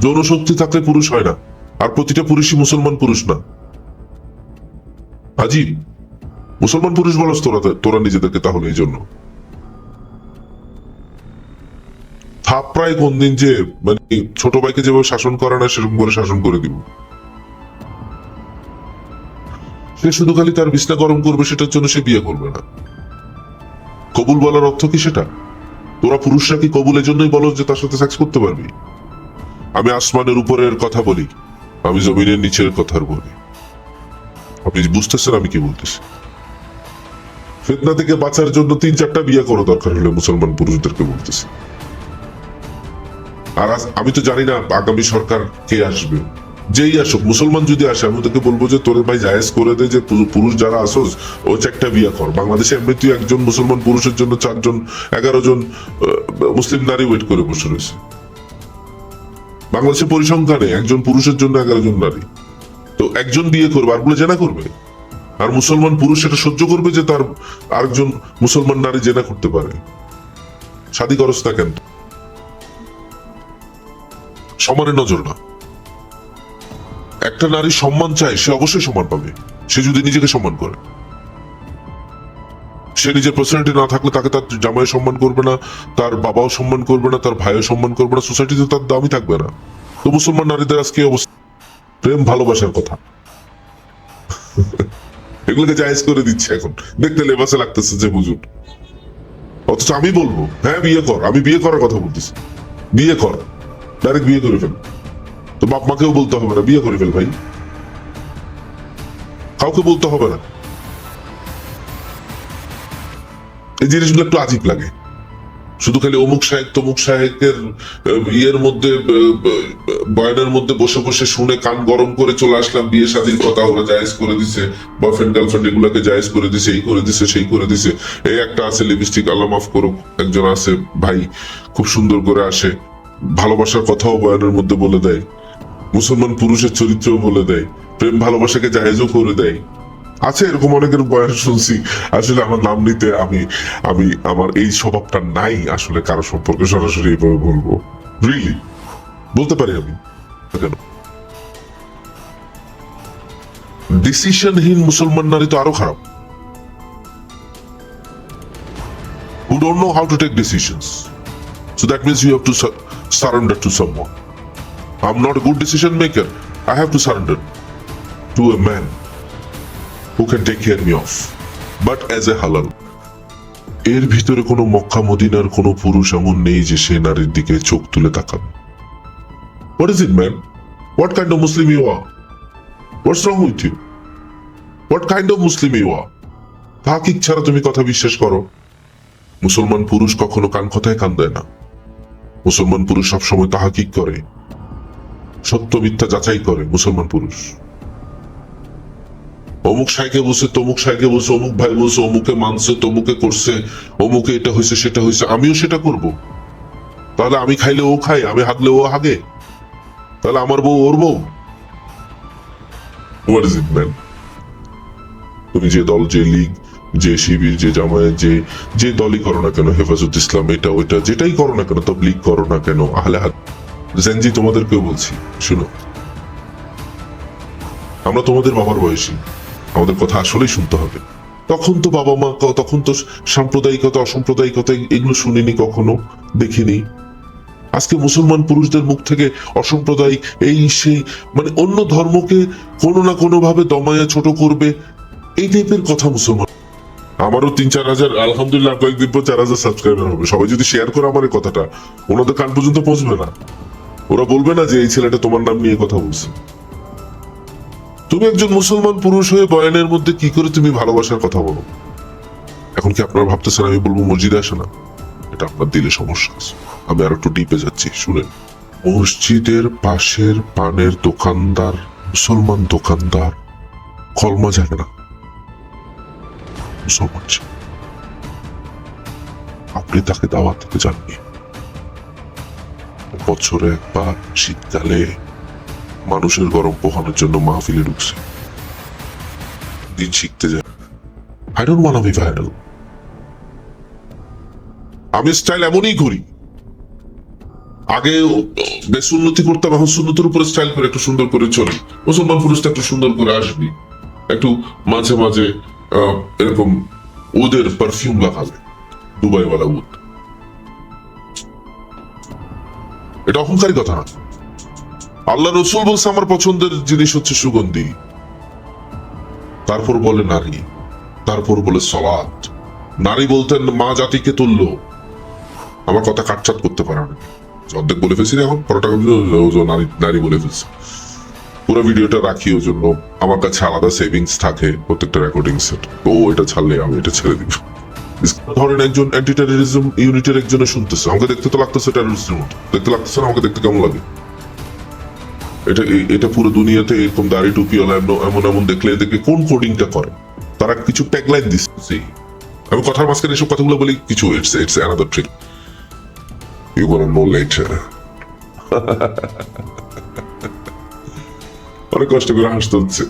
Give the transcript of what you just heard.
যৌন শক্তি থাকলে পুরুষ হয় না। আর প্রতিটা পুরুষই মুসলমান পুরুষ না। হাজি, মুসলমান পুরুষ বলস তোরা তোরা নিজেদেরকে তাহলে এই জন্য। থাপড়ায় কোন দিন যে মানে ছোট ভাইকে যেভাবে শাসন করে না, সেরকম করে শাসন করে দিব। সে শুধু খালি তার বিছনা গরম করবে, সেটার জন্য সে বিয়ে করবে না। কবুল বলার অর্থ কি সেটা? তোরা পুরুষরা কি কবুলের জন্যই বলো যে তার সাথে সেক্স করতে পারবি? আমি আসমানের উপরের কথা বলি, আমি জমিনের নিচের কথা বলি। আপনি বুঝতেছেন আমি কি বলতেছি? ফেতনা থেকে বাঁচার জন্য তিন চারটা বিয়ে করো দরকার হলে মুসলমান পুরুষদেরকে বলতেছি। আর আমি তো জানি না আগামী সরকার কে আসবে। যেই আসুক, মুসলমান যদি আসে, আমি তোকে বলব যে, তোর ভাই জায়েজ করে দে যে পুরুষ যারা আসোস, ও একটা বিয়ে কর। বাংলাদেশে এমনি তুই একজন মুসলমান পুরুষের জন্য চারজন, এগারো জন মুসলিম নারী ওয়েট করে বসে রয়েছে। বাংলাদেশে পরিসংখ্যানে একজন পুরুষের জন্য এগারো জন নারী। তো একজন বিয়ে করবে আর বলে জেনা করবে। আর মুসলমান পুরুষ সেটা সহ্য করবে যে তার আরেকজন মুসলমান নারী জেনা করতে পারে। শাদি করস কেন? সমানের নজর না। একটা নারী সম্মান চায়, সে অবশ্যই সম্মান পাবে। সে যদি নিজেকে সম্মান করে। সে নিজের পার্সোনালিটি না থাকলে তাকে তার জামাই সম্মান করবে না, তার বাবাও সম্মান করবে না, তার ভাইও সম্মান করবে না সোসাইটিতে তার দামই থাকবে না। তো মুসলমান নারীদের আজকে অবস্থা প্রেম ভালোবাসার কথা। এগুলোকে জায়েজ করে দিচ্ছে এখন। দেখতে লেবাসে লাগতেছে যে বুঝুন অথচ আমি বলব হ্যাঁ বিয়ে কর, আমি বিয়ে করার কথা বলতেছি। বিয়ে কর ডাইরেক্ট বিয়ে করে ফেল। তো বাপ মাকেও বলতে হবে না, বিয়ে করে ফেল ভাই। কাউকে বলতে হবে না। এই জিনিসগুলো একটু আজীব লাগে। শুধু খালি অমুক সাহেব তমুক সাহেবের ইয়ের মধ্যে বয়ানের মধ্যে বসে বসে শুনে কান গরম করে চলে আসলাম, বিয়ে শাদীর কথা ওরা জায়েজ করে দিছে বয়ফ্রেন্ড গার্লফ্রেন্ড এগুলোকে জায়েজ করে দিছে, এই করে দিছে, সেই করে দিছে। এই একটা আছে লিপস্টিক আল্লাহ মাফ করুক, একজন আছে ভাই, খুব সুন্দর করে আসে, ভালোবাসার কথাও বয়ানের মধ্যে বলে দেয়, মুসলমান পুরুষের চরিত্রও বলে দেয়, প্রেম ভালোবাসাকে জাহেজও করে দেয়। আছে এরকম অনেকের বয়ান শুনছি আসলে আমার নাম নিতে আমি আমি আমার এই স্বভাবটা নাই আসলে কারও সম্পর্কে সরাসরি এইভাবে বলব রিয়েলি বলতে পারি আমি কেন ডিসিশনহীন মুসলমান নারী তো আরও খারাপ who don't know how to take decisions so that means you have to sur- surrender to someone I'm not a good decision maker. I have to surrender to a man who can take care me of. But as a halal. এর ভিতরে কোনো মক্কা মদিনার কোনো পুরুষ এমন নেই যে সে নারীর দিকে চোখ তুলে তাকাবে। What is it man what kind of Muslim you are what's wrong with you what kind of Muslim you are তাহাকিক ছাড়া তুমি কথা বিশ্বাস করো? মুসলমান পুরুষ কখনো কান কথায় কান দেয় না। মুসলমান পুরুষ সবসময় তাহাকিক করে, সত্য মিথ্যা যাচাই করে মুসলমান পুরুষ। অমুক সাইকে বসে তমুক সাইকে বসে অমুক ভাই বসে অমুকে মানছে, তমুকে করছে, অমুকে এটা হয়েছে, সেটা হয়েছে, আমিও সেটা করব। তাহলে আমি খাইলে ও খাই আমি হাগলে ও হাগে তাহলে আমার বউ ওর বউ। তুমি যে দল, যে লীগ, যে শিবির যে জামায়াত, যে যে দলই করো না কেন, হেফাজত ইসলাম, এটা, ওইটা, যেটাই করো না কেন তবলিগ করো না কেন, আহলে হাত জেনজি, তোমাদেরকেও বলছি, শুনো। আমরা তোমাদের বাবার বয়সী। আমাদের কথা আসলেই শুনতে হবে। তখন তো বাবা মা তখন তো সাম্প্রদায়িকতা, অসাম্প্রদায়িকতা এগুলো শুনিনি কখনো, দেখিনি। আজকে মুসলমান পুরুষদের মুখ থেকে অসাম্প্রদায়িক এই সেই মানে অন্য ধর্মকে কোনো না কোনো ভাবে দমায়া ছোট করবে, এই টাইপের কথা মুসলমান। আমারও তিন চার হাজার, আলহামদুলিল্লাহ কয়েকদিন পর চার হাজার সাবস্ক্রাইবার হবে। সবাই যদি শেয়ার করে আমার এই কথাটা, ওনাদের কান পর্যন্ত পৌঁছবে না। ওরা বলবে না যে এই ছেলেটা তোমার নাম নিয়ে কথা বলছে। তুমি একজন মুসলমান পুরুষ হয়ে বয়ানের মধ্যে কি করে তুমি ভালোবাসার কথা বলো? এখন কি আপনারা ভাবতেছেন আমি বলব মসজিদে আসে না? এটা আপনার দিলে সমস্যা আছে। আমি আর একটু ডিপে যাচ্ছি, শুনেন। মসজিদের পাশের পানের দোকানদার, মুসলমান দোকানদার, কলমা জানে না। মুসলমান আপনি তাকে দাওয়াত দিতে যাননি। বছরে একবার শীতকালে মানুষের গরম পোহানোর জন্য মাহফিলে ঢুকছে। দিন শিখতে যায়। I don't want be viral আমি স্টাইল এমনই করি আগে বেশ উন্নতি করতাম, এখন সুন্নতের উপরে স্টাইল করে একটু সুন্দর করে চলি। মুসলমান পুরুষটা একটু সুন্দর করে আসবি। একটু মাঝে মাঝে এরকম ওদের পারফিউম লাগাবে দুবাইওয়ালা উদ। এটা অহংকারী কথা না। আল্লাহ রসুল বলছে, আমার পছন্দের জিনিস হচ্ছে সুগন্ধি। তারপর বলে নারী, তারপর বলে সলাদ নারী বলতেন, মা জাতিকে তুললো আমার কথা কাটছাট করতে পারে না। অর্ধেক বলে ফেলছি এখন, পরোটা নারী নারী বলে ফেলছি। পুরো ভিডিওটা রাখি ওই জন্য। আমার কাছে আলাদা সেভিংস থাকে, প্রত্যেকটা রেকর্ডিং সেট ও এটা ছাড়লে আমি এটা ছেড়ে দিব। ধরেন একজন অ্যান্টি টেরোরিজম ইউনিটের একজনে শুনতেছে, আমাকে দেখতে তো লাগতেছে টেরোরিস্টের মতো। দেখতে লাগতেছে না, আমাকে দেখতে কেমন লাগে? এটা এটা পুরো দুনিয়াতে এরকম দাড়ি টুপিওয়ালা এমন এমন দেখলে এদেরকে কোন কোডিংটা করে? তারা কিছু ট্যাগলাইন দিচ্ছে আমি কথার মাঝখানে এসব কথাগুলো বলি, কিছু it's it's another trick you gonna know later অনেক কষ্ট করে হাসতে হচ্ছে।